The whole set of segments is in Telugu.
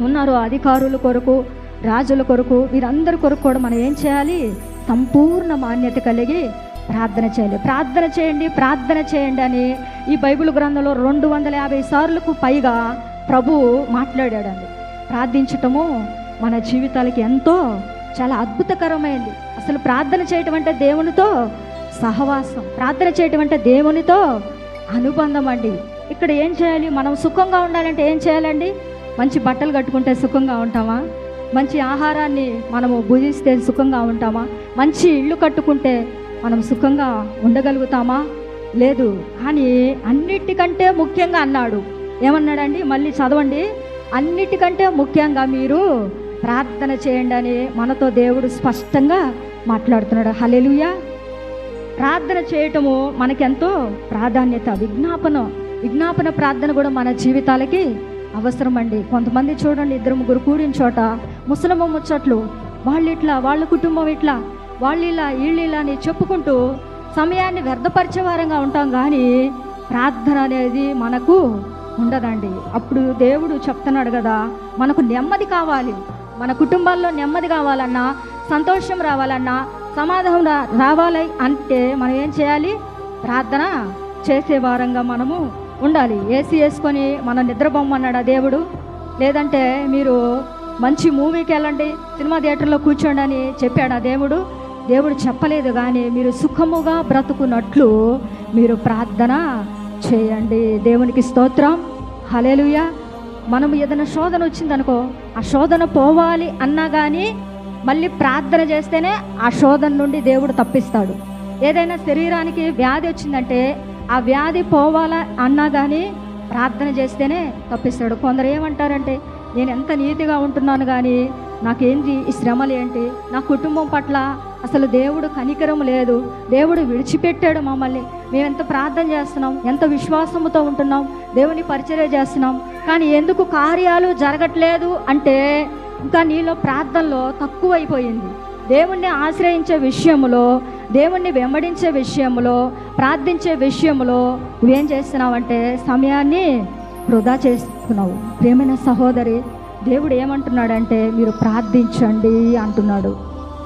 ఉన్నారో అధికారుల కొరకు రాజుల కొరకు వీరందరి కొరకు కూడా మనం ఏం చేయాలి? సంపూర్ణ మాన్యత కలిగి ప్రార్థన చేయాలి. ప్రార్థన చేయండి ప్రార్థన చేయండి అని ఈ బైబిల్ గ్రంథంలో రెండు వందల యాభై సార్లకు పైగా ప్రభు మాట్లాడాడండి. ప్రార్థించటము మన జీవితాలకి ఎంతో చాలా అద్భుతకరమైంది. అసలు ప్రార్థన చేయటం అంటే దేవునితో సహవాసం ప్రార్థన చేయటం అంటే దేవునితో అనుబంధం అండి. ఇక్కడ ఏం చేయాలి? మనం సుఖంగా ఉండాలంటే ఏం చేయాలండి? మంచి బట్టలు కట్టుకుంటే సుఖంగా ఉంటామా? మంచి ఆహారాన్ని మనము భుజిస్తే సుఖంగా ఉంటామా? మంచి ఇల్లు కట్టుకుంటే మనం సుఖంగా ఉండగలుగుతామా? లేదు కానీ అన్నిటికంటే ముఖ్యంగా అన్నాడు. ఏమన్నాడండి? మళ్ళీ చదవండి. అన్నిటికంటే ముఖ్యంగా మీరు ప్రార్థన చేయండి అని మనతో దేవుడు స్పష్టంగా మాట్లాడుతున్నాడు. హలెలుయా ప్రార్థన చేయటము మనకెంతో ప్రాధాన్యత విజ్ఞాపన విజ్ఞాపన ప్రార్థన కూడా మన జీవితాలకి అవసరం అండి కొంతమంది చూడండి ఇద్దరు ముగ్గురు కూడిన చోట ముసలమ్మ ముచ్చట్లు వాళ్ళు ఇట్లా వాళ్ళ కుటుంబం ఇట్లా వాళ్ళు ఇలా వీళ్ళు ఇలా అని చెప్పుకుంటూ సమయాన్ని వ్యర్థపరిచే వారంగా ఉంటాం కానీ ప్రార్థన అనేది మనకు ఉండదండి. అప్పుడు దేవుడు చెప్తున్నాడు కదా మనకు నెమ్మది కావాలి. మన కుటుంబాల్లో నెమ్మది కావాలన్నా సంతోషం రావాలన్నా సమాధానం రావాలి అంటే మనం ఏం చేయాలి? ప్రార్థన చేసే వారంగా మనము ఉండాలి. ఏసీ వేసుకొని మనం నిద్రపోమన్నాడా దేవుడు? లేదంటే మీరు మంచి మూవీకి వెళ్ళండి సినిమా థియేటర్లో కూర్చోండి అని చెప్పాడు ఆ దేవుడు? దేవుడు చెప్పలేదు కానీ మీరు సుఖముగా బ్రతుకున్నట్లు మీరు ప్రార్థన చేయండి. దేవునికి స్తోత్రం. హలేలుయ మనం ఏదైనా శోధన వచ్చిందనుకో ఆ శోధన పోవాలి అన్నా కానీ మళ్ళీ ప్రార్థన చేస్తేనే ఆ శోధన నుండి దేవుడు తప్పిస్తాడు. ఏదైనా శరీరానికి వ్యాధి వచ్చిందంటే ఆ వ్యాధి పోవాలా అన్నా కానీ ప్రార్థన చేస్తేనే తప్పిస్తాడు. కొందరు ఏమంటారంటే నేను ఎంత నీతిగా ఉంటున్నాను కానీ నాకేంటి ఈ శ్రమలు ఏంటి? నా కుటుంబం పట్ల అసలు దేవుడు కనికరం లేదు. దేవుడు విడిచిపెట్టాడు మమ్మల్ని. మేము ఎంత ప్రార్థన చేస్తున్నాం ఎంత విశ్వాసముతో ఉంటున్నాం దేవుని పరిచర్య చేస్తున్నాం. కానీ ఎందుకు కార్యాలు జరగట్లేదు అంటే ఇంకా నీలో ప్రార్థనలో తక్కువైపోయింది. దేవుణ్ణి ఆశ్రయించే విషయంలో దేవుణ్ణి వెంబడించే విషయంలో ప్రార్థించే విషయంలో నువ్వేం చేస్తున్నావంటే సమయాన్ని వృధా చేస్తున్నావు. ప్రేమైన సహోదరి దేవుడు ఏమంటున్నాడంటే మీరు ప్రార్థించండి అంటున్నాడు.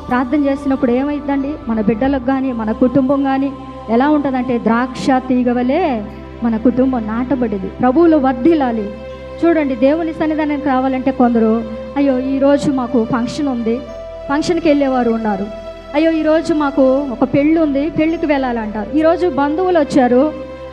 ప్రార్థన చేసినప్పుడు ఏమైందండి? మన బిడ్డలకు కానీ మన కుటుంబం కానీ ఎలా ఉంటుందంటే ద్రాక్ష తీగవలే మన కుటుంబం నాటబడింది. ప్రభువులు వర్ధిల్లాలి. చూడండి దేవుని సన్నిధానానికి రావాలంటే కొందరు అయ్యో ఈరోజు మాకు ఫంక్షన్ ఉంది. ఫంక్షన్కి వెళ్ళేవారు ఉన్నారు. అయ్యో ఈరోజు మాకు ఒక పెళ్ళి ఉంది పెళ్ళికి వెళ్ళాలంటారు. ఈరోజు బంధువులు వచ్చారు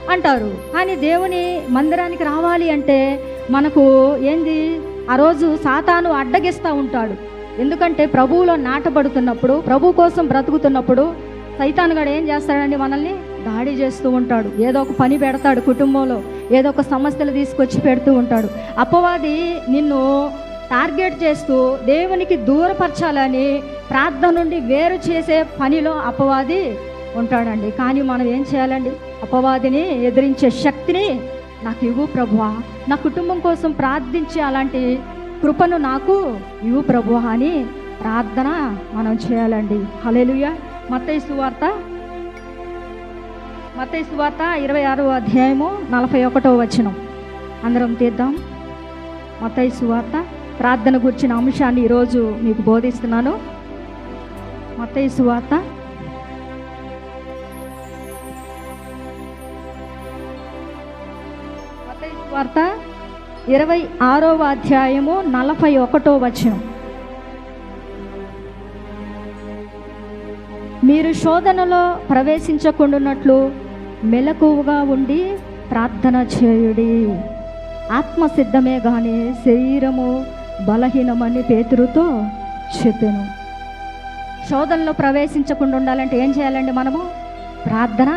అంటారు. కానీ దేవుని మందిరానికి రావాలి అంటే మనకు ఏంది? ఆ రోజు సాతాను అడ్డగిస్తూ ఉంటాడు. ఎందుకంటే ప్రభువులో నాటబడుతున్నప్పుడు ప్రభు కోసం బ్రతుకుతున్నప్పుడు సైతాను గడు ఏం చేస్తాడండి? మనల్ని దాడి చేస్తూ ఉంటాడు. ఏదో ఒక పని పెడతాడు కుటుంబంలో ఏదో ఒక సమస్యలు తీసుకొచ్చి పెడుతూ ఉంటాడు. అపవాది నిన్ను టార్గెట్ చేస్తూ దేవునికి దూరపరచాలని ప్రార్థన నుండి వేరు చేసే పనిలో అపవాది ఉంటాడండి. కానీ మనం ఏం చేయాలండి? అపవాదిని ఎదిరించే శక్తిని నాకు ఇవ్వు ప్రభువా. నా కుటుంబం కోసం ప్రార్థించే అలాంటి కృపను నాకు ఇవ్వు ప్రభువా అని ప్రార్థన మనం చేయాలండి. హలేలుయ మత్తయి సువార్త. మత్తయి సువార్త ఇరవై ఆరో అధ్యాయము నలభై ఒకటో వచనం. అందరం తీద్దాం. మత్తయి సువార్త. ప్రార్థన గురించిన అంశాన్ని ఈరోజు మీకు బోధిస్తున్నాను. మత్తయి సువార్త. మత్తయి సువార్త ఇరవై ఆరవ అధ్యాయము నలభై ఒకటో వచనం. మీరు శోధనలో ప్రవేశించకుండానట్లు మెలకువగా ఉండి ప్రార్థన చేయుడి. ఆత్మ సిద్ధమే కానీ శరీరము బలహీనమని పేతురుతో చెప్పాను. శోధనలో ప్రవేశించకుండా ఉండాలంటే ఏం చేయాలండి మనము? ప్రార్థన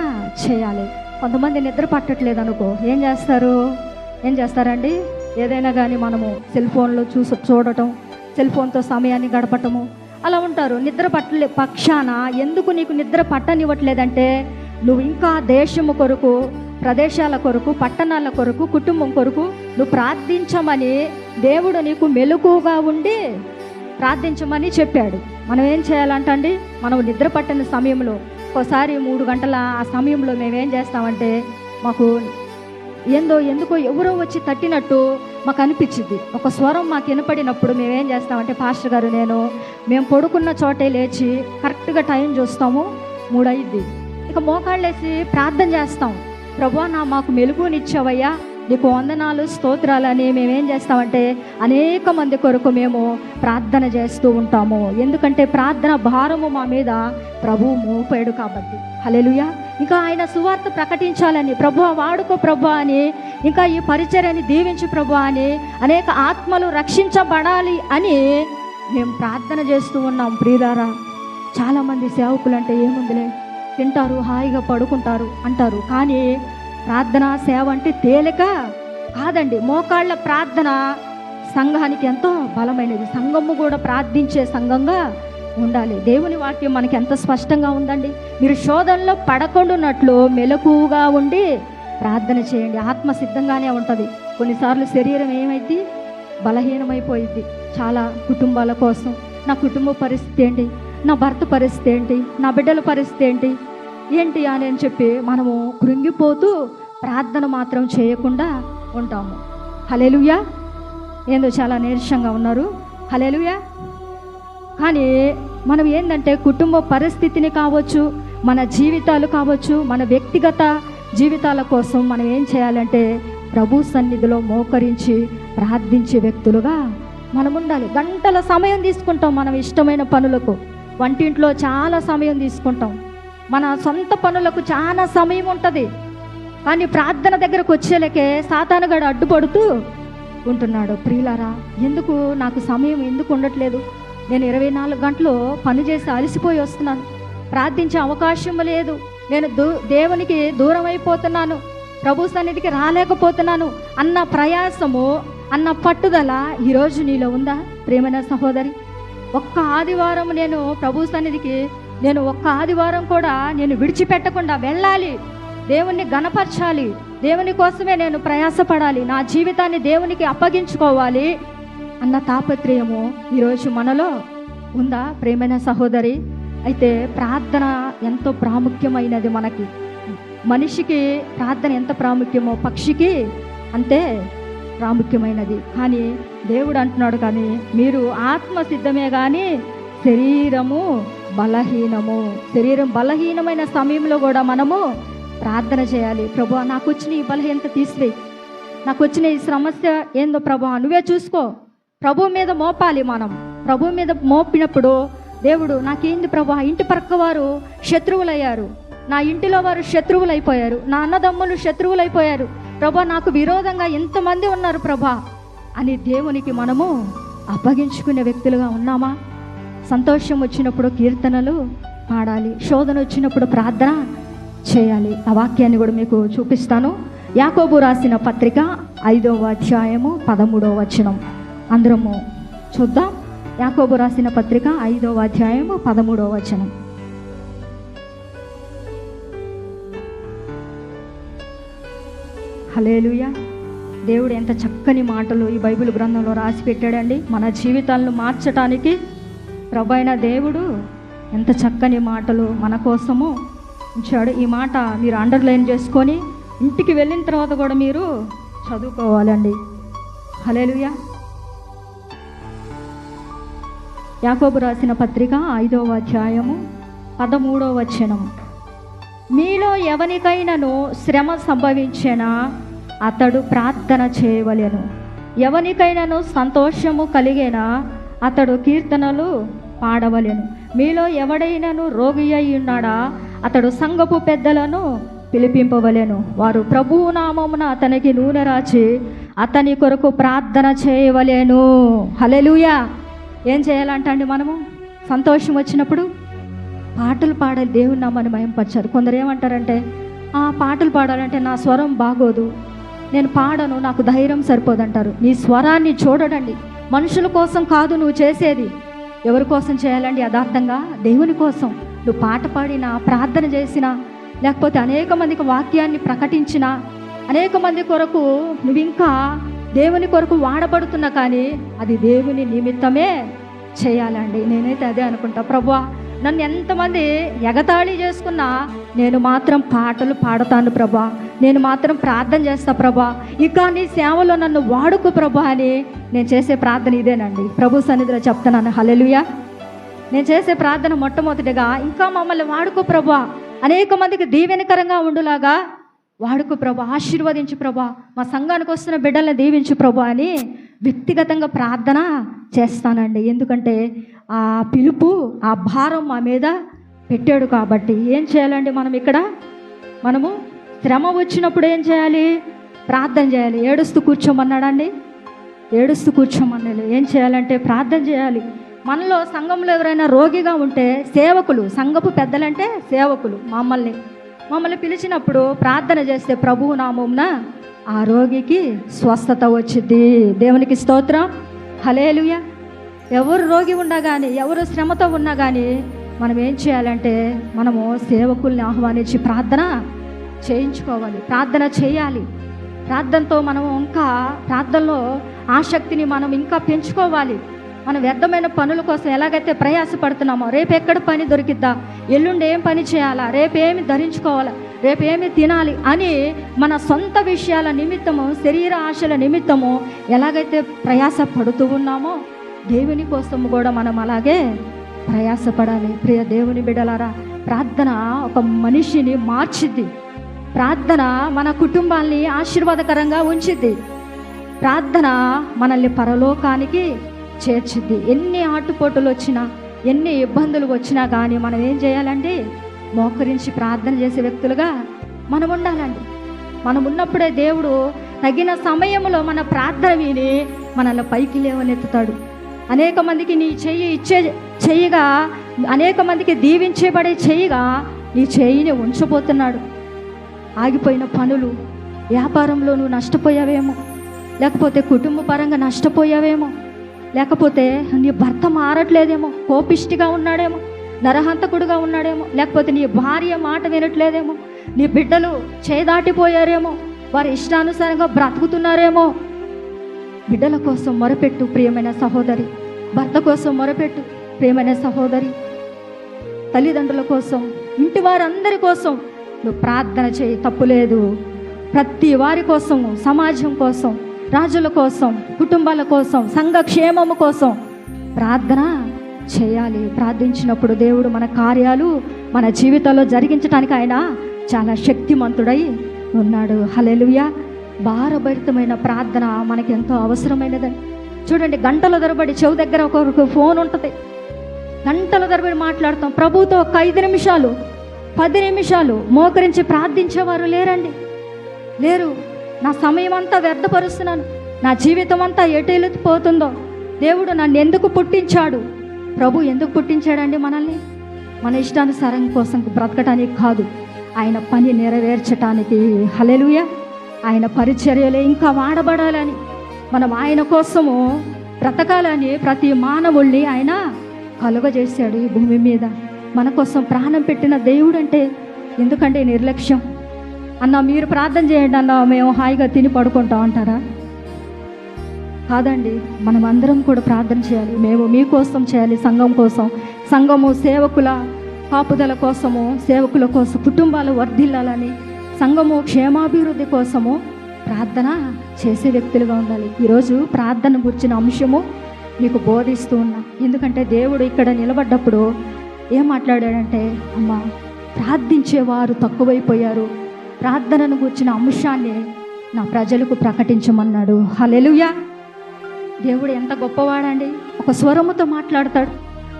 చేయాలి. కొంతమంది నిద్ర పట్టట్లేదు అనుకో. ఏం చేస్తారు? ఏం చేస్తారండి? ఏదైనా కానీ మనము సెల్ ఫోన్లో చూస చూడటం సెల్ ఫోన్తో సమయాన్ని గడపటము. అలా ఉంటారు. నిద్ర పట్టలే పక్షాన ఎందుకు నీకు నిద్ర పట్టనివ్వట్లేదంటే నువ్వు ఇంకా దేశము కొరకు ప్రదేశాల కొరకు పట్టణాల కొరకు కుటుంబం కొరకు నువ్వు ప్రార్థించమని దేవుడు నీకు మెలకుగా ఉండి ప్రార్థించమని చెప్పాడు. మనం ఏం చేయాలంటండి? మనం నిద్ర పట్టిన సమయంలో ఒకసారి మూడు గంటల ఆ సమయంలో మేమేం చేస్తామంటే మాకు ఏందో ఎందుకో ఎవరో వచ్చి తట్టినట్టు మాకు అనిపించింది ఒక స్వరం మాకు వినపడినప్పుడు మేమేం చేస్తామంటే పాస్టర్ గారు నేను మేము పడుకున్న చోటే లేచి కరెక్ట్గా టైం చూస్తాము మూడైద్ది ఇక మోకాళ్ళేసి ప్రార్థన చేస్తాం. ప్రభు నా మాకు మెలుగునిచ్చావయ్యా నీకు వందనాలు స్తోత్రాలని మేమేం చేస్తామంటే అనేక మంది కొరకు మేము ప్రార్థన చేస్తూ ఉంటాము. ఎందుకంటే ప్రార్థన భారము మా మీద ప్రభు మోపాడు కాబట్టి. హలెలుయా ఇంకా ఆయన సువార్త ప్రకటించాలని ప్రభు వాడుకో ప్రభు అని ఇంకా ఈ పరిచర్యని దీవించు ప్రభు అని అనేక ఆత్మలు రక్షించబడాలి అని మేము ప్రార్థన చేస్తూ ఉన్నాం. ప్రియులారా చాలామంది సేవకులు అంటే ఏముందిలే? తింటారు హాయిగా పడుకుంటారు అంటారు. కానీ ప్రార్థన సేవ అంటే తేలిక కాదండి. మోకాళ్ళ ప్రార్థన సంఘానికి ఎంతో బలమైనది. సంఘము కూడా ప్రార్థించే సంఘంగా ఉండాలి. దేవుని వాక్యం మనకి ఎంత స్పష్టంగా ఉందండి. మీరు శోధనలో పడకుండాన్నట్లు మెలకుగా ఉండి ప్రార్థన చేయండి. ఆత్మ సిద్ధంగానే ఉంటుంది. కొన్నిసార్లు శరీరం ఏమైంది బలహీనమైపోయింది చాలా కుటుంబాల కోసం. నా కుటుంబ పరిస్థితి ఏంటి? నా భర్త పరిస్థితి ఏంటి? నా బిడ్డల పరిస్థితి ఏంటి? ఏంటి అని అని చెప్పి మనము కృంగిపోతూ ప్రార్థన మాత్రం చేయకుండా ఉంటాము. హలేలుయా ఏందో చాలా నీరసంగా ఉన్నారు. హలేలుయా కానీ మనం ఏంటంటే కుటుంబ పరిస్థితిని కావచ్చు మన జీవితాలు కావచ్చు మన వ్యక్తిగత జీవితాల కోసం మనం ఏం చేయాలంటే ప్రభు సన్నిధిలో మోకరించి ప్రార్థించే వ్యక్తులుగా మనం ఉండాలి. గంటల సమయం తీసుకుంటాం మనం ఇష్టమైన పనులకు. వంటింట్లో చాలా సమయం తీసుకుంటాం. మన సొంత పనులకు చాలా సమయం ఉంటుంది. కానీ ప్రార్థన దగ్గరకు వచ్చేలకే సాతానుగాడు అడ్డుపడుతూ ఉంటున్నాడు. ప్రియులారా ఎందుకు నాకు సమయం ఎందుకు ఉండట్లేదు? నేను ఇరవై నాలుగు గంటలు పని చేసి అలసిపోయి వస్తున్నాను. ప్రార్థించే అవకాశం లేదు. నేను దూ దేవునికి దూరం అయిపోతున్నాను ప్రభు సన్నిధికి రాలేకపోతున్నాను. అన్న ప్రయాసము అన్న పట్టుదల ఈరోజు నీలో ఉందా? ప్రేమైన సహోదరి ఒక్క ఆదివారం నేను ప్రభు సన్నిధికి నేను ఒక్క ఆదివారం కూడా నేను విడిచిపెట్టకుండా వెళ్ళాలి. దేవుణ్ణి గణపరచాలి దేవుని కోసమే నేను ప్రయాసపడాలి. నా జీవితాన్ని దేవునికి అప్పగించుకోవాలి అన్న తాపత్రయము ఈరోజు మనలో ఉందా? ప్రేమైన సహోదరి అయితే ప్రార్థన ఎంతో ప్రాముఖ్యమైనది మనకి. మనిషికి ప్రార్థన ఎంత ప్రాముఖ్యమో పక్షికి అంతే ప్రాముఖ్యమైనది. కానీ దేవుడు అంటున్నాడు కానీ మీరు ఆత్మ సిద్ధమే కానీ శరీరము బలహీనము. శరీరం బలహీనమైన సమయంలో కూడా మనము ప్రార్థన చేయాలి. ప్రభు నాకు వచ్చిన ఈ బలహీనత తీసివేయి. నాకు వచ్చిన ఈ సమస్య ఏందో ప్రభు నువ్వే చూసుకో. ప్రభు మీద మోపాలి మనం. ప్రభు మీద మోపినప్పుడు దేవుడు నాకేంది ప్రభు ఇంటి పక్క వారు శత్రువులయ్యారు. నా ఇంటిలో వారు శత్రువులైపోయారు. నా అన్నదమ్ములు శత్రువులైపోయారు. ప్రభా నాకు విరోధంగా ఎంతమంది ఉన్నారు ప్రభా? అని దేవునికి మనము అప్పగించుకునే వ్యక్తులుగా ఉన్నామా? సంతోషం వచ్చినప్పుడు కీర్తనలు పాడాలి శోధన వచ్చినప్పుడు ప్రార్థన చేయాలి. ఆ వాక్యాన్ని కూడా మీకు చూపిస్తాను. యాకోబు రాసిన పత్రిక ఐదవ అధ్యాయము పదమూడవ వచనం. అందరము చూద్దాం. యాకోబు రాసిన పత్రిక ఐదవ అధ్యాయము పదమూడవ వచనం. హలేలుయా దేవుడు ఎంత చక్కని మాటలు ఈ బైబిల్ గ్రంథంలో రాసి పెట్టాడండి. మన జీవితాలను మార్చటానికి ప్రభైన దేవుడు ఎంత చక్కని మాటలు మన కోసము ఉంచాడు. ఈ మాట మీరు అండర్లైన్ చేసుకొని ఇంటికి వెళ్ళిన తర్వాత కూడా మీరు చదువుకోవాలండి. హలేలుయా యాకోబు రాసిన పత్రిక ఐదవ అధ్యాయము పదమూడవ వచనం. మీలో ఎవనికైనాను శ్రమ సంభవించినా అతడు ప్రార్థన చేయవలెను. ఎవనికైనాను సంతోషము కలిగేనా అతడు కీర్తనలు పాడవలేను. మీలో ఎవడైనాను రోగి అయి ఉన్నాడా? అతడు సంగపు పెద్దలను పిలిపింపవలేను. వారు ప్రభువు నామమున అతనికి నూనె రాచి అతని కొరకు ప్రార్థన చేయవలేను. హలెలుయా ఏం చేయాలంటండి మనము? సంతోషం వచ్చినప్పుడు పాటలు పాడాలి. దేవుని నామాన్ని మయంపరచారు కొందరు ఏమంటారంటే ఆ పాటలు పాడాలంటే నా స్వరం బాగోదు. నేను పాడను నాకు ధైర్యం సరిపోదంటారు. నీ స్వరాన్ని చూడడండి. మనుషుల కోసం కాదు నువ్వు చేసేది. ఎవరి కోసం చేయాలండి? యథార్థంగా దేవుని కోసం. నువ్వు పాట పాడినా ప్రార్థన చేసినా లేకపోతే అనేక మందికి వాక్యాన్ని ప్రకటించినా అనేక మంది కొరకు నువ్వు ఇంకా దేవుని కొరకు వాడబడుతున్నా కానీ అది దేవుని నిమిత్తమే చేయాలండి. నేనైతే అదే అనుకుంటా. ప్రభా నన్ను ఎంతమంది ఎగతాళి చేసుకున్నా నేను మాత్రం పాటలు పాడతాను ప్రభా. నేను మాత్రం ప్రార్థన చేస్తా ప్రభా. ఇక నీ సేవలో నన్ను వాడుకో ప్రభా అని నేను చేసే ప్రార్థన ఇదేనండి. ప్రభు సన్నిధిలో చెప్తున్నాను. హలెలుయా నేను చేసే ప్రార్థన మొట్టమొదటిగా ఇంకా మమ్మల్ని వాడుకో ప్రభా. అనేక మందికి దీవెనకరంగా ఉండులాగా వాడుకు ప్రభా. ఆశీర్వదించు ప్రభా. మా సంఘానికి వస్తున్న బిడ్డల్ని దీవించు ప్రభా అని వ్యక్తిగతంగా ప్రార్థన చేస్తానండి. ఎందుకంటే ఆ పిలుపు ఆ భారం మా మీద పెట్టాడు కాబట్టి ఏం చేయాలండి మనం ఇక్కడ? మనము శ్రమ వచ్చినప్పుడు ఏం చేయాలి? ప్రార్థన చేయాలి. ఏడుస్తూ కూర్చోమన్నాడండి? ఏడుస్తూ కూర్చోమన్నాడు. ఏం చేయాలంటే ప్రార్థన చేయాలి. మనలో సంఘంలో ఎవరైనా రోగిగా ఉంటే సేవకులు సంఘపు పెద్దలంటే సేవకులు మమ్మల్ని. మమ్మల్ని పిలిచినప్పుడు ప్రార్థన చేస్తే ప్రభువు నామంన ఆ రోగికి స్వస్థత వచ్చింది దేవునికి స్తోత్రం. హలేలుయ ఎవరు రోగి ఉన్నా కానీ ఎవరు శ్రమతో ఉన్నా కానీ మనం ఏం చేయాలంటే మనము సేవకుల్ని ఆహ్వానించి ప్రార్థన చేయించుకోవాలి. ప్రార్థన చేయాలి. ప్రార్థనతో మనం ఇంకా ప్రార్థనలో ఆసక్తిని మనం ఇంకా పెంచుకోవాలి. మనం వ్యర్థమైన పనుల కోసం ఎలాగైతే ప్రయాసపడుతున్నామో రేపు ఎక్కడ పని దొరికిద్దా ఎల్లుండి ఏం పని చేయాలా రేపు ధరించుకోవాలా రేపేమి తినాలి అని మన సొంత విషయాల నిమిత్తము శరీర ఆశల నిమిత్తము ఎలాగైతే ప్రయాస పడుతూ ఉన్నామో దేవుని కోసం కూడా మనం అలాగే ప్రయాసపడాలి. ప్రియ దేవుని బిడలారా ప్రార్థన ఒక మనిషిని మార్చిద్ది. ప్రార్థన మన కుటుంబాన్ని ఆశీర్వాదకరంగా ఉంచిద్ది. ప్రార్థన మనల్ని పరలోకానికి చేర్చిద్ది. ఎన్ని ఆటుపోటులు వచ్చినా ఎన్ని ఇబ్బందులు వచ్చినా కానీ మనం ఏం చేయాలండి మోకరించి ప్రార్థన చేసే వ్యక్తులుగా మనం ఉండాలండి. మనం ఉన్నప్పుడే దేవుడు తగిన సమయంలో మన ప్రార్థన విని మనల్ని పైకి లేవనెత్తుతాడు. అనేక మందికి నీ చెయ్యి ఇచ్చే చెయ్యిగా అనేక మందికి దీవించబడే చెయ్యిగా నీ చెయ్యిని ఉంచబోతున్నాడు. ఆగిపోయిన పనులు వ్యాపారంలో నువ్వు నష్టపోయావేమో లేకపోతే కుటుంబ పరంగా నష్టపోయావేమో లేకపోతే నీ భర్త మారట్లేదేమో కోపిష్టిగా ఉన్నాడేమో నరహంతకుడుగా ఉన్నాడేమో లేకపోతే నీ భార్య మాట వినట్లేదేమో నీ బిడ్డలు చేదాటిపోయారేమో వారి ఇష్టానుసారంగా బ్రతుకుతున్నారేమో బిడ్డల కోసం మొరపెట్టు ప్రియమైన సహోదరి భర్త కోసం మొరపెట్టు ప్రియమైన సహోదరి. తల్లిదండ్రుల కోసం ఇంటి వారందరి కోసం నువ్వు ప్రార్థన చేయి తప్పులేదు ప్రతి వారి కోసం సమాజం కోసం రాజుల కోసం కుటుంబాల కోసం సంఘ క్షేమము కోసం ప్రార్థన చేయాలి. ప్రార్థించినప్పుడు దేవుడు మన కార్యాలు మన జీవితంలో జరిగించడానికి ఆయన చాలా శక్తిమంతుడై ఉన్నాడు. హలెలుయా భారభరితమైన ప్రార్థన మనకి ఎంతో అవసరమైనదని చూడండి గంటల తరబడి చెవు దగ్గర ఒకరికి ఫోన్ ఉంటుంది. గంటల తరబడి మాట్లాడతాం. ప్రభుతో ఒక ఐదు నిమిషాలు పది నిమిషాలు మోకరించి ప్రార్థించేవారు లేరండి. లేరు. నా సమయం అంతా వ్యర్థపరుస్తున్నాను. నా జీవితం అంతా ఎటు పోతుందో దేవుడు నన్ను ఎందుకు పుట్టించాడు? ప్రభు ఎందుకు పుట్టించాడండి మనల్ని? మన ఇష్టానుసారం కోసం బ్రతకటానికి కాదు. ఆయన పని నెరవేర్చటానికి. హలెలుయా ఆయన పరిచర్యలే ఇంకా వాడబడాలని. మనం ఆయన కోసము బ్రతకాలని ప్రతి మానవుల్ని ఆయన కలుగజేశాడు ఈ భూమి మీద. మన కోసం ప్రాణం పెట్టిన దేవుడు అంటే ఎందుకంటే నిర్లక్ష్యం? అన్న మీరు ప్రార్థన చేయండి అన్న మేము హాయిగా తిని పడుకుంటాం అంటారా? కాదండి మనం అందరం కూడా ప్రార్థన చేయాలి. మేము మీకోసం చేయాలి సంఘం కోసం. సంఘము సేవకుల కాపుదల కోసము సేవకుల కోసం కుటుంబాలు వర్ధిల్లాలని సంఘము క్షేమాభివృద్ధి కోసము ప్రార్థన చేసే వ్యక్తులుగా ఉండాలి. ఈరోజు ప్రార్థన గుర్చిన అంశము మీకు బోధిస్తూ ఉన్నా. ఎందుకంటే దేవుడు ఇక్కడ నిలబడ్డప్పుడు ఏం మాట్లాడాడంటే అమ్మ ప్రార్థించేవారు తక్కువైపోయారు. ప్రార్థనను గుర్చిన అంశాన్ని నా ప్రజలకు ప్రకటించమన్నాడు. హలెలుయా దేవుడు ఎంత గొప్పవాడండి. ఒక స్వరముతో మాట్లాడతాడు.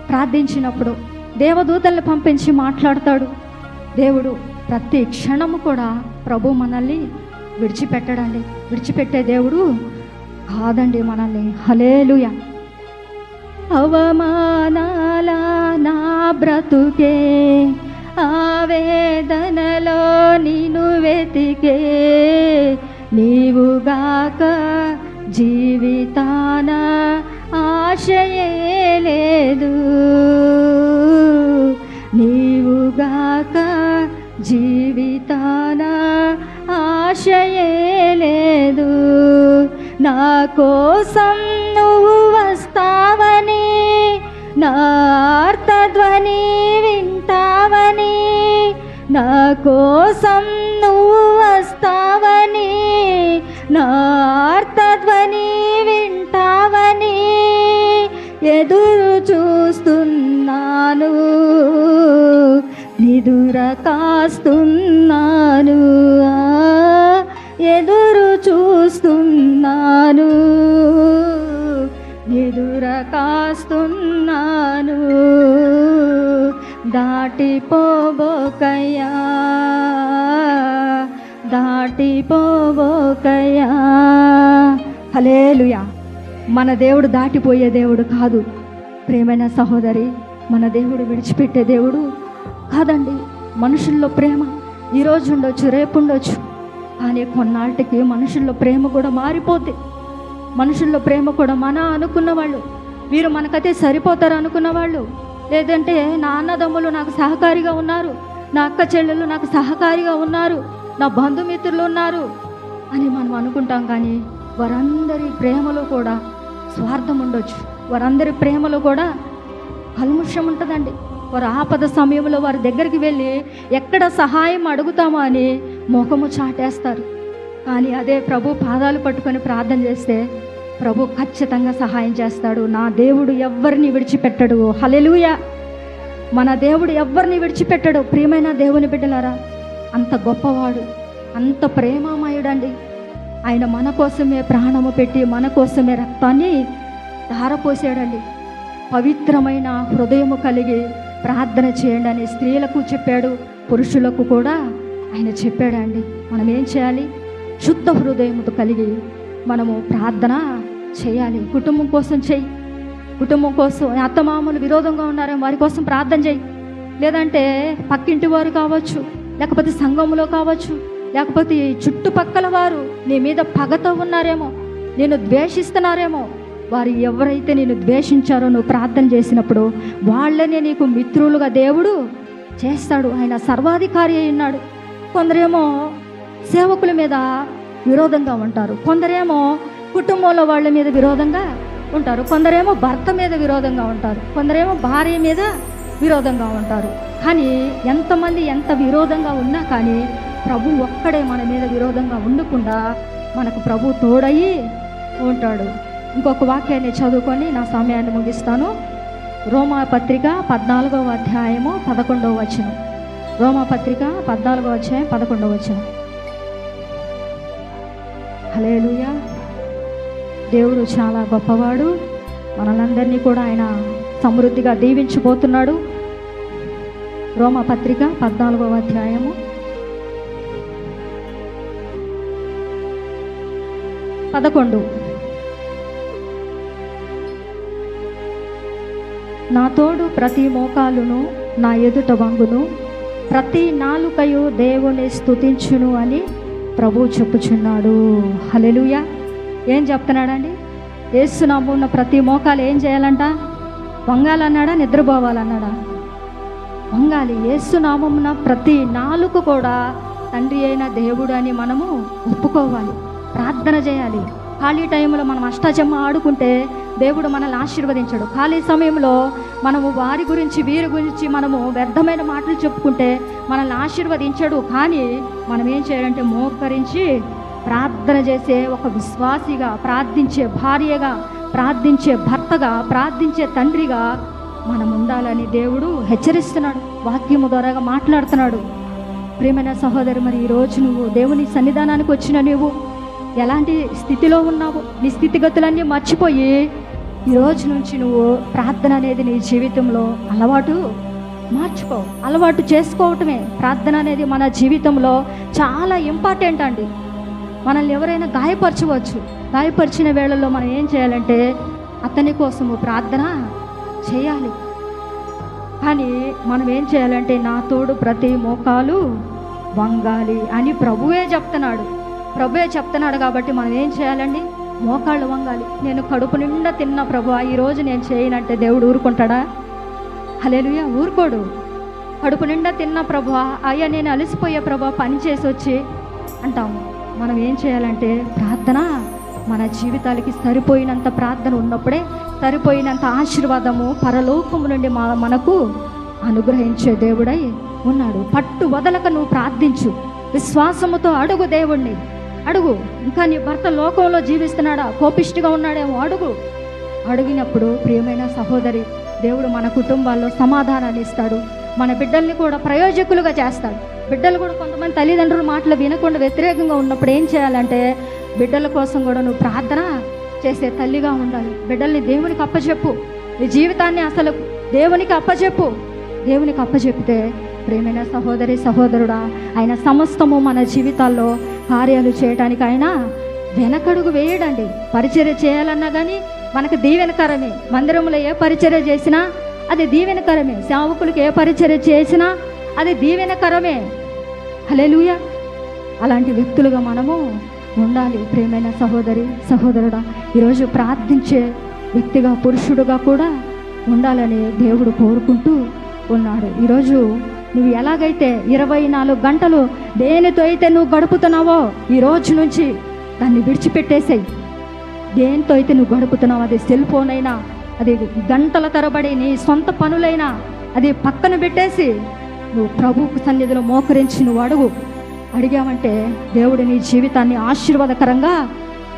ప్రార్థించినప్పుడు దేవదూతల్ని పంపించి మాట్లాడతాడు. దేవుడు ప్రతి క్షణము కూడా ప్రభు మనల్ని విడిచిపెట్టడండి. విడిచిపెట్టే దేవుడు కాదండి మనల్ని. హలేలుయ అవమానాల నా బ్రతుకే ఆవేదనలో నిన్ను వెతికే నీవుగాక జీవితాన ఆశయే లేదు. నీవుగాక జీవితాన ఆశయే లేదు. నా కోసం నువ్వు వస్తావని నా అర్థధ్వని వింటావని నా కోసం నువ్వు నా ఆర్తధ్వని వింటావని ఎదురు చూస్తున్నాను. ఎదుర కాస్తున్నాను. ఎదురు చూస్తున్నాను. ఎదుర కాస్తున్నాను. దాటిపోబోకయ్యా దాటిపోబోకయ్యా హలేలుయా మన దేవుడు దాటిపోయే దేవుడు కాదు. ప్రేమైన సహోదరి మన దేవుడు విడిచిపెట్టే దేవుడు కాదండి మనుషుల్లో ప్రేమ. ఈరోజు ఉండొచ్చు రేపు ఉండొచ్చు. కానీ కొన్నాళ్ళకి మనుషుల్లో ప్రేమ కూడా మారిపోద్ది. మనుషుల్లో ప్రేమ కూడా మన అనుకున్న వాళ్ళు. వీరు మనకైతే సరిపోతారు అనుకున్న వాళ్ళు. లేదంటే నా అన్నదమ్ములు నాకు సహకారిగా ఉన్నారు. నా అక్క చెల్లెలు నాకు సహకారిగా ఉన్నారు. నా బంధుమిత్రులు ఉన్నారు అని మనం అనుకుంటాం కానీ వారందరి ప్రేమలో కూడా స్వార్థం ఉండొచ్చు. వారందరి ప్రేమలో కూడా కల్ముషం ఉంటుందండి. వారు ఆపద సమయంలో వారి దగ్గరికి వెళ్ళి ఎక్కడ సహాయం అడుగుతామా అని ముఖము చాటేస్తారు. కానీ అదే ప్రభు పాదాలు పట్టుకొని ప్రార్థన చేస్తే ప్రభు ఖచ్చితంగా సహాయం చేస్తాడు. నా దేవుడు ఎవ్వరిని విడిచిపెట్టడు. హలెలుయ మన దేవుడు ఎవ్వరిని విడిచిపెట్టడు. ప్రియమైన దేవుని బిడ్డలారా అంత గొప్పవాడు అంత ప్రేమమయుడండి. ఆయన మన కోసమే ప్రాణము పెట్టి మన కోసమే రక్తాన్ని ధారపోసాడండి. పవిత్రమైన హృదయము కలిగి ప్రార్థన చేయండి అని స్త్రీలకు చెప్పాడు పురుషులకు కూడా ఆయన చెప్పాడండి. మనం ఏం చేయాలి? శుద్ధ హృదయముతో కలిగి మనము ప్రార్థన చేయాలి. కుటుంబం కోసం చెయ్యి కుటుంబం కోసం అత్తమామలు విరోధంగా ఉన్నారేమో వారి కోసం ప్రార్థన చేయి. లేదంటే పక్కింటి వారు కావచ్చు లేకపోతే సంఘంలో కావచ్చు లేకపోతే చుట్టుపక్కల వారు నీ మీద పగతో ఉన్నారేమో నేను ద్వేషిస్తున్నారేమో వారు ఎవరైతే నేను ద్వేషించారో నువ్వు ప్రార్థన చేసినప్పుడు వాళ్ళనే నీకు మిత్రులుగా దేవుడు చేస్తాడు. ఆయన సర్వాధికారి అయి ఉన్నాడు. కొందరేమో సేవకుల మీద విరోధంగా ఉంటారు. కొందరేమో కుటుంబంలో వాళ్ళ మీద విరోధంగా ఉంటారు. కొందరేమో భర్త మీద విరోధంగా ఉంటారు. కొందరేమో భార్య మీద విరోధంగా ఉంటారు. కానీ ఎంతమంది ఎంత విరోధంగా ఉన్నా కానీ ప్రభు ఒక్కడే మన మీద విరోధంగా ఉండకుండా మనకు ప్రభు తోడయి ఉంటాడు. ఇంకొక వాక్యాన్ని చదువుకొని నా సమయాన్ని ముగిస్తాను. రోమా పత్రిక పద్నాలుగవ అధ్యాయము పదకొండవ వచనం. రోమా పత్రిక పద్నాలుగవ అధ్యాయం పదకొండవ వచనం. హలేలుయా దేవుడు చాలా గొప్పవాడు. మనలందరినీ కూడా ఆయన సమృద్ధిగా దీవించబోతున్నాడు. రోమా పత్రిక పద్నాలుగవ అధ్యాయము. పదకొండు. నా తోడు ప్రతి మోకాలును నా ఎదుట వంగును. ప్రతి నాలుకయు దేవుని స్తుతించును అని ప్రభు చెప్పుచున్నాడు. హలెలుయ ఏం చెప్తున్నాడండి? ఏసునామున్న ప్రతి మోకాలు ఏం చేయాలంట? వంగాలన్నాడా? నిద్రపోవాలన్నాడా? వంగాలి. ఏసునామమున ప్రతి నాలుక కూడా తండ్రి అయిన దేవుడు అని మనము ఒప్పుకోవాలి. ప్రార్థన చేయాలి. ఖాళీ టైంలో మనం అష్టాచమ్మ ఆడుకుంటే దేవుడు మనల్ని ఆశీర్వదించాడు. ఖాళీ సమయంలో మనము వారి గురించి వీరి గురించి మనము వ్యర్థమైన మాటలు చెప్పుకుంటే మనల్ని ఆశీర్వదించడు. కానీ మనం ఏం చేయాలంటే మోకరించి ప్రార్థన చేసే ఒక విశ్వాసిగా ప్రార్థించే భార్యగా ప్రార్థించే భర్తగా ప్రార్థించే తండ్రిగా మనం ఉండాలని దేవుడు హెచ్చరిస్తున్నాడు. వాక్యము ద్వారాగా మాట్లాడుతున్నాడు. ప్రేమైన సహోదరి మరి ఈరోజు నువ్వు దేవుని సన్నిధానానికి వచ్చిన నువ్వు ఎలాంటి స్థితిలో ఉన్నావు? నీ స్థితిగతులన్నీ మర్చిపోయి ఈరోజు నుంచి నువ్వు ప్రార్థన అనేది నీ జీవితంలో అలవాటు మార్చుకో. అలవాటు చేసుకోవటమే. ప్రార్థన అనేది మన జీవితంలో చాలా ఇంపార్టెంట్ అండి. మనల్ని ఎవరైనా గాయపరచవచ్చు. గాయపరిచిన వేళల్లో మనం ఏం చేయాలంటే అతని కోసము ప్రార్థన చేయాలి. కానీ మనం ఏం చేయాలంటే నా తోడు ప్రతి మోకాలు వంగాలి అని ప్రభువే చెప్తున్నాడు. ప్రభువే చెప్తున్నాడు కాబట్టి మనం ఏం చేయాలండి? మోకాళ్ళు వంగాలి. నేను కడుపు నిండా తిన్న ప్రభు ఈరోజు నేను చేయనంటే దేవుడు ఊరుకుంటాడా? హలేలుయా ఊరుకోడు. కడుపు నిండా తిన్న ప్రభు అయ్యా నేను అలసిపోయే ప్రభా పని చేసి వచ్చి అంటాము మనం ఏం చేయాలంటే ప్రార్థన? మన జీవితాలకి సరిపోయినంత ప్రార్థన ఉన్నప్పుడే సరిపోయినంత ఆశీర్వాదము పరలోకము నుండి మా మనకు అనుగ్రహించే దేవుడై ఉన్నాడు. పట్టు వదలక నువ్వు ప్రార్థించు. విశ్వాసముతో అడుగు దేవుణ్ణి. అడుగు. ఇంకా నీ భర్త లోకంలో జీవిస్తున్నాడా? కోపిష్టిగా ఉన్నాడేమో. అడుగు. అడిగినప్పుడు ప్రియమైన సహోదరి దేవుడు మన కుటుంబాల్లో సమాధానాన్ని ఇస్తాడు. మన బిడ్డల్ని కూడా ప్రయోజకులుగా చేస్తాడు. బిడ్డలు కూడా కొంతమంది తల్లిదండ్రుల మాటలు వినకుండా వ్యతిరేకంగా ఉన్నప్పుడు ఏం చేయాలంటే బిడ్డల కోసం కూడా నువ్వు ప్రార్థన చేసే తల్లిగా ఉండాలి. బిడ్డల్ని దేవునికి అప్పచెప్పు నీ జీవితాన్ని అసలు దేవునికి అప్పచెప్పు దేవునికి అప్పచెప్తే ప్రేమైన సహోదరి సహోదరుడా ఆయన సమస్తము మన జీవితాల్లో కార్యాలు చేయటానికి ఆయన వెనకడుగు వేయడండి. పరిచర్య చేయాలన్నా కానీ మనకు దీవెనకరమే. మందిరంలో ఏ పరిచర్య చేసినా అది దీవెనకరమే. సేవకులకు ఏ పరిచర్య చేసినా అది దీవెనకరమే. హలేలుయ అలాంటి వ్యక్తులుగా మనము ఉండాలి. ప్రేమైన సహోదరి సహోదరుడా ఈరోజు ప్రార్థించే వ్యక్తిగా పురుషుడుగా కూడా ఉండాలని దేవుడు కోరుకుంటూ ఉన్నాడు. ఈరోజు నువ్వు ఎలాగైతే ఇరవై నాలుగు గంటలు దేనితో అయితే నువ్వు గడుపుతున్నావో ఈ రోజు నుంచి దాన్ని విడిచిపెట్టేసేయి. దేనితో అయితే నువ్వు గడుపుతున్నావు అది సెల్ ఫోన్ అయినా అది గంటల తరబడి నీ సొంత పనులైనా అది పక్కన పెట్టేసి నువ్వు ప్రభువు సన్నిధిలో మోకరించి నువ్వు అడుగు. అడిగామంటే దేవుడు నీ జీవితాన్ని ఆశీర్వాదకరంగా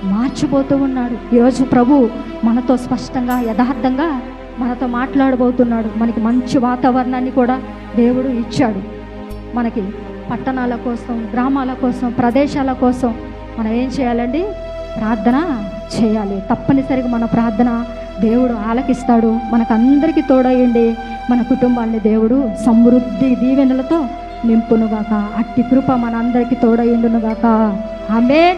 మార్చిపోతూ ఉన్నాడు. ఈరోజు ప్రభు మనతో స్పష్టంగా యథార్థంగా మనతో మాట్లాడబోతున్నాడు. మనకి మంచి వాతావరణాన్ని కూడా దేవుడు ఇచ్చాడు. మనకి పట్టణాల కోసం గ్రామాల కోసం ప్రదేశాల కోసం మనం ఏం చేయాలండి? ప్రార్థన చేయాలి. తప్పనిసరిగా మన ప్రార్థన దేవుడు ఆలకిస్తాడు. మనకందరికీ తోడయండి మన కుటుంబాన్ని దేవుడు సమృద్ధి దీవెనలతో నింపునుగాక. అట్టి కృప మనందరికీ తోడయుండునుగాక ఆమె